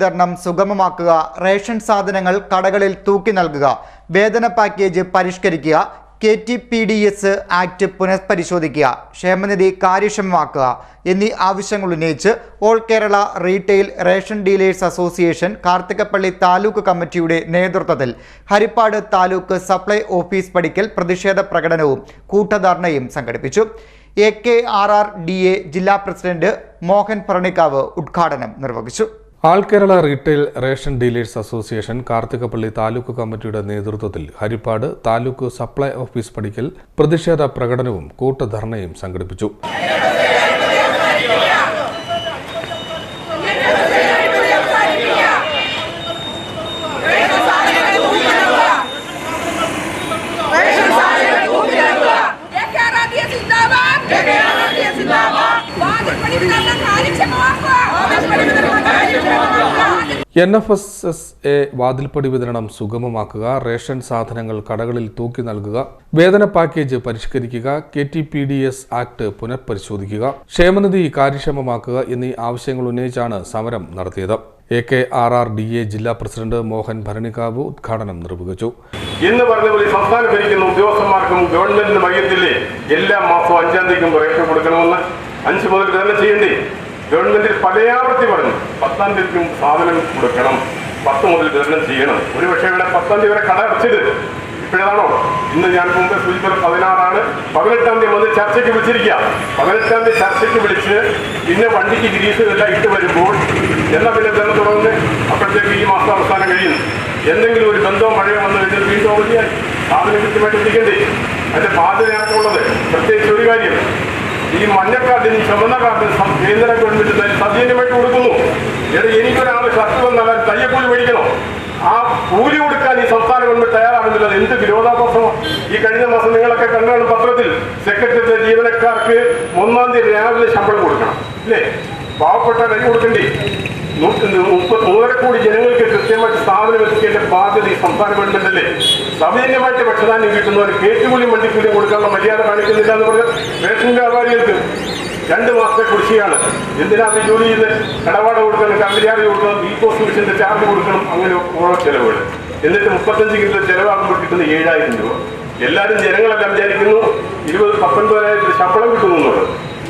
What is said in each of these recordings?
വിതരണം സുഗമമാക്കുക റേഷൻ സാധനങ്ങൾ കടകളിൽ തൂക്കി നൽകുക വേതന package പരിഷ്കരിക്കുക K T P D S act പുനഃപരിശോധിക്കുക ക്ഷേമനിധി കാര്യക്ഷമമാക്കുക എന്നീ ആവശ്യങ്ങൾ ഉന്നയിച്ച് all Kerala retail ration dealers association Karthikappally taluk കമ്മിറ്റിയുടെ നേതൃത്വത്തിൽ ഹരിപ്പാട് താലൂക്ക് സപ്ലൈ ഓഫീസ് പടിക്കൽ പ്രതിഷേധ പ്രകടനവും കൂട്ടധർണയും സംഘടിപ്പിച്ചു. A K R R D A ജില്ലാ പ്രസിഡന്റ് മോഹൻ പറണിക്കാവ് ഉദ്ഘാടനം നിർവഹിച്ചു. All Kerala retail ration dealers association Karthikappally taluk കമ്മിറ്റിയുടെ നേതൃത്വത്തിൽ ഹരിപ്പാട് താലൂക്ക് സപ്ലൈ ഓഫീസ് പടിക്കൽ പ്രതിഷേധ പ്രകടനവും കൂട്ടധർണയും സംഘടിപ്പിച്ചു ജയകേരളീയ സിന്ദാബാദ് ജയകേരളീയ സിന്ദാബാദ് വാദിപ്പടി വിതരണം കാര്യക്ഷമമാക്കുക വാദിപ്പടി വിതരണം കാര്യക്ഷമമാക്കുക N F S S A വാതിൽപ്പടി വിതരണം സുഗമമാക്കുക റേഷൻ സാധനങ്ങൾ കടകളിൽ തൂക്കി നൽകുക വേതന package പരിഷ്കരിക്കുക K T P D S act പുനഃപരിശോധിക്കുക ക്ഷേമനിധി കാര്യക്ഷമമാക്കുക എന്നീ ആവശ്യങ്ങൾ ഉന്നയിച്ചാണ് സമരം നടത്തിയത്. A K R R D A ജില്ലാ പ്രസിഡന്റ് മോഹൻ ഭരണിക്കാവ് ഉദ്ഘാടനം നിർവഹിച്ചു. ഇന്ന് പറഞ്ഞ സംസ്ഥാനം ഭരിക്കുന്ന ഉദ്യോഗസ്ഥന്മാർക്കും ഗവൺമെന്റിന് മയ്യത്തില്ലേ? എല്ലാ മാസവും അഞ്ചാം തീയതിക്കും റേഷൻ കൊടുക്കണമെന്ന് അഞ്ച് മുതൽ തന്നെ ചെയ്യണ്ടേ? ഗവൺമെന്റിൽ പലയാവർത്തി പറഞ്ഞു പത്താം തീയതിക്കും സാധനം കൊടുക്കണം പത്ത് മുതൽ വിതരണം ചെയ്യണം. ഒരുപക്ഷെ ഇവിടെ പത്താം തീയതി വരെ കട അടച്ചത് ഇപ്പോഴാണോ ഇന്ന് ഞാൻ മുമ്പ് സൂചിപ്പിച്ച പതിനാറാണ്. പതിനെട്ടാം തീയതി വന്ന് ചർച്ചയ്ക്ക് വിളിച്ചിരിക്കുക. പതിനെട്ടാം തീയതി ചർച്ചയ്ക്ക് വിളിച്ച് പിന്നെ വണ്ടിക്ക് ഗ്രീസ് എല്ലാം ഇട്ട് വരുമ്പോൾ എന്നാ പിന്നെ വിതരണം തുടങ്ങുന്നത് അപ്പോഴത്തേക്ക് ഈ മാസം അവസാനം കഴിയുന്നു എന്തെങ്കിലും ഒരു ബന്ധവും മഴയോ വന്നു കഴിഞ്ഞാൽ വീണ്ടും അവധിയായി. സാധനം കൃത്യമായിട്ട് എത്തിക്കണ്ടേ. അതിന്റെ ബാധ്യതയാണുള്ളത് പ്രത്യേകിച്ച് ഈ മഞ്ഞക്കാർഡിന് ചുമന്ന കാർഡിനും കേന്ദ്ര ഗവൺമെന്റ് സൗജന്യമായിട്ട് കൊടുക്കുന്നു. എടാ എനിക്കൊരാൾ ഷർട്ട് വന്നാൽ തയ്യക്കൂലി മേടിക്കണം. ആ കൂലി കൊടുക്കാൻ ഈ സംസ്ഥാന ഗവൺമെന്റ് തയ്യാറാകുന്നില്ല. എന്ത് വിരോധാഭാസമാണ് ഈ കഴിഞ്ഞ മാസം നിങ്ങളൊക്കെ കണ്ടാണ് പത്രത്തിൽ സെക്രട്ടറിയുടെ ജീവനക്കാർക്ക് ഒന്നാം തീയതി രാവിലെ ശമ്പളം കൊടുക്കണം. അല്ലേ പാവപ്പെട്ട കൈ കൊടുക്കണ്ടേ? മൂന്നര കോടി ജനങ്ങൾക്ക് കൃത്യമായിട്ട് സ്ഥാപനം എത്തിക്കേണ്ട ബാധ്യത ഈ സംസ്ഥാന ഗവൺമെന്റ് അല്ലേ സൗജന്യമായിട്ട് ഭക്ഷ്യധാന്യം കിട്ടുന്നവർ കേറ്റുകൂലിയും വണ്ടിക്കൂലിയും കൊടുക്കാനുള്ള മര്യാദ കാണിക്കുന്നില്ല എന്ന് പറഞ്ഞാൽ റേഷൻ വ്യാപാരികൾക്ക് രണ്ട് മാസത്തെ കുടിശ്ശിയാണ് എന്തിനാണ് ജോലി ചെയ്ത് കടപാട് കൊടുക്കണം കമ്പനിയാറ് കൊടുക്കണം ഈ പോസ്റ്റ് മിഷന്റെ ചാർജ് കൊടുക്കണം അങ്ങനെ ഓരോ ചെലവുകൾ എന്നിട്ട് മുപ്പത്തഞ്ച് കിലോ ചെലവാകുമ്പോൾ കിട്ടുന്ന ഏഴായിരം രൂപ. എല്ലാവരും ജനങ്ങളെല്ലാം വിചാരിക്കുന്നു ഇരുപത് പത്തൊൻപതിനായിരം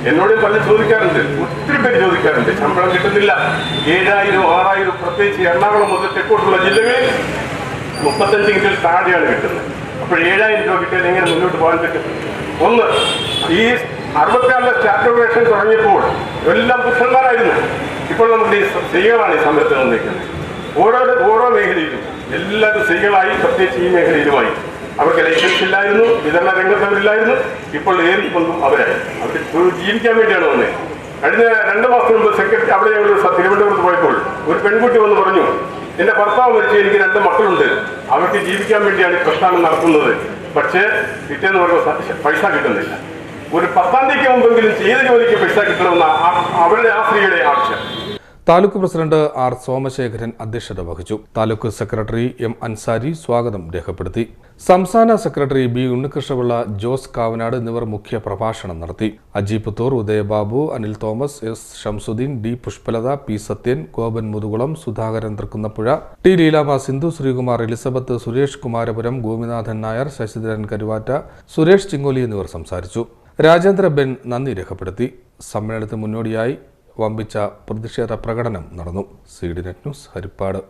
എന്നോടും പലരും ചോദിക്കാറുണ്ട്. ഒത്തിരി പേര് ചോദിക്കാറുണ്ട്. ശമ്പളം കിട്ടുന്നില്ല. ഏഴായിരം ആറായിരം പ്രത്യേകിച്ച് എറണാകുളം മുതൽ തെക്കോട്ടുള്ള ജില്ലകളിൽ മുപ്പത്തഞ്ച് കിലോ താഴെയാണ് കിട്ടുന്നത്. അപ്പോൾ ഏഴായിരം രൂപ കിട്ടിയാൽ എങ്ങനെ മുന്നോട്ട് പോകാൻ പറ്റും? ഒന്ന് ഈ അറുപത്തിയാറിലെ സ്റ്റാറ്റോവേഷൻ തുടങ്ങിയപ്പോൾ എല്ലാം പുരുഷന്മാരായിരുന്നു ഇപ്പോൾ നമ്മുടെ ഈ സ്ത്രീകളാണ് ഈ സമയത്ത് നിൽക്കുന്നത് ഓരോ ഓരോ മേഖലയിലും എല്ലാവരും സ്ത്രീകളായി പ്രത്യേകിച്ച് ഈ മേഖലയിലുമായി. അവർക്ക് ലൈസൻസ് ഇല്ലായിരുന്നു വിതരണ രംഗത്ത് അവരില്ലായിരുന്നു ഇപ്പോൾ ഏറി വന്നും അവരായി അവർ ജീവിക്കാൻ വേണ്ടിയാണ് വന്നത് കഴിഞ്ഞ രണ്ട് മാസം മുമ്പ് സെക്രട്ടറി അവിടെ ഞങ്ങൾ തിരുവനന്തപുരത്ത് പോയപ്പോൾ ഒരു പെൺകുട്ടി വന്ന് പറഞ്ഞു എന്റെ ഭർത്താവ് മരിച്ചു എനിക്ക് രണ്ട് മക്കളുണ്ട്. അവർക്ക് ജീവിക്കാൻ വേണ്ടിയാണ് ഈ പ്രസ്ഥാനം നടത്തുന്നത്. പക്ഷേ പിറ്റേന്ന് പറയുമ്പോൾ പൈസ കിട്ടുന്നില്ല. ഒരു പത്താം തീയതിക്ക് മുമ്പെങ്കിലും ചെയ്ത ജോലിക്ക് പൈസ കിട്ടണമെന്ന അവരുടെ ആ സ്ത്രീയുടെ ആവശ്യം. താലൂക്ക് പ്രസിഡന്റ് ആർ സോമശേഖരൻ അധ്യക്ഷത വഹിച്ചു. താലൂക്ക് സെക്രട്ടറി എം അൻസാരി സ്വാഗതം രേഖപ്പെടുത്തി. സംസ്ഥാന സെക്രട്ടറി ബി ഉണ്ണികൃഷ്ണപിള്ള ജോസ് കാവനാട് എന്നിവർ മുഖ്യ പ്രഭാഷണം നടത്തി. Aji Puthur Udayababu Anil Thomas S Shamsuddin D Pushpalatha P Sathyan Gopan Muthukulam Sudhakaran Thrikkunnapuzha T Leelama Sindhu Sreekumar Elizabeth Suresh Kumarapuram Gopinathan Nair Sasidharan Karuvatta Suresh Chingoli എന്നിവർ സംസാരിച്ചു. Rajendra Ben നന്ദി രേഖപ്പെടുത്തി. സമ്മേളനത്തിന് മുന്നോടിയായി വമ്പിച്ച പ്രതിഷേധ പ്രകടനം നടന്നു. C D net news Harippad.